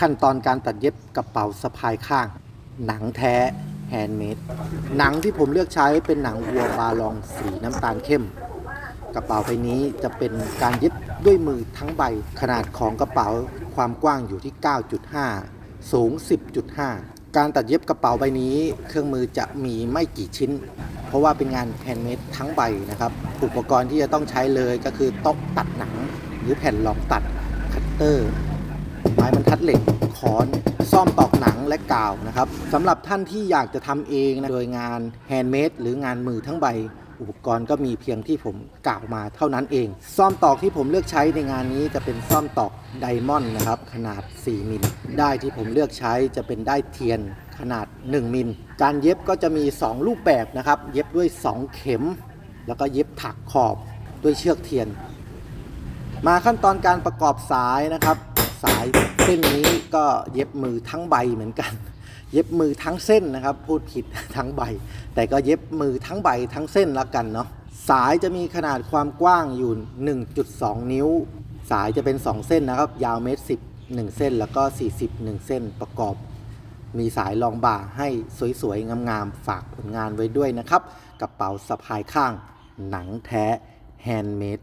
ขั้นตอนการตัดเย็บกระเป๋าสะพายข้าง หนังแท้แฮนด์เมดหนังที่ผมเลือกใช้เป็นหนังวัวบาลองสีน้ำตาลเข้ม กระเป๋าใบนี้จะเป็นการเย็บด้วยมือทั้งใบขนาดของกระเป๋าความกว้างอยู่ที่ 9.5 สูง 10.5 การตัดเย็บกระเป๋าใบนี้ เครื่องมือจะมีไม่กี่ชิ้น เพราะว่าเป็นงานแฮนด์เมดทั้งใบนะครับ อุปกรณ์ที่จะต้องใช้เลยก็คือโต๊ะตัดหนัง หรือแผ่นรองตัดคัตเตอร์ เหล็กค้อนซ่อมตอกหนังและกาวนะครับสำหรับท่านที่อยากจะทำเองนะโดยงานแฮนด์เมดหรืองานมือทั้งใบ อุปกรณ์ก็มีเพียงที่ผมกล่าวมาเท่านั้นเอง ซ่อมตอกที่ผมเลือกใช้ในงานนี้จะเป็นซ่อมตอกไดมอนด์นะครับ ขนาด 4 มิลได้ที่ผมเลือกใช้จะเป็นได้เทียนขนาด 1 มิลการเย็บก็จะมี 2 รูปแบบนะครับ เย็บด้วย 2 เข็ม แล้วก็เย็บถักขอบด้วยเชือกเทียน มาขั้นตอนการประกอบสายนะครับ สาย เส้นนี้ก็เย็บมือทั้งใบเหมือนกัน เย็บมือทั้งเส้นนะครับ พูดผิดทั้งใบ แต่ก็เย็บมือทั้งใบทั้งเส้นละกันเนาะสายจะมีขนาดความกว้างอยู่ 1.2 นิ้ว สายจะเป็น 2 เส้นนะครับ ยาวเมตรสิบหนึ่งเส้น แล้วก็ 40 1 เส้นประกอบ มีสายรองบ่าให้สวยๆ งามๆ ฝากผลงานไว้ด้วยนะครับ กระเป๋าสะพายข้าง หนังแท้แฮนด์เมด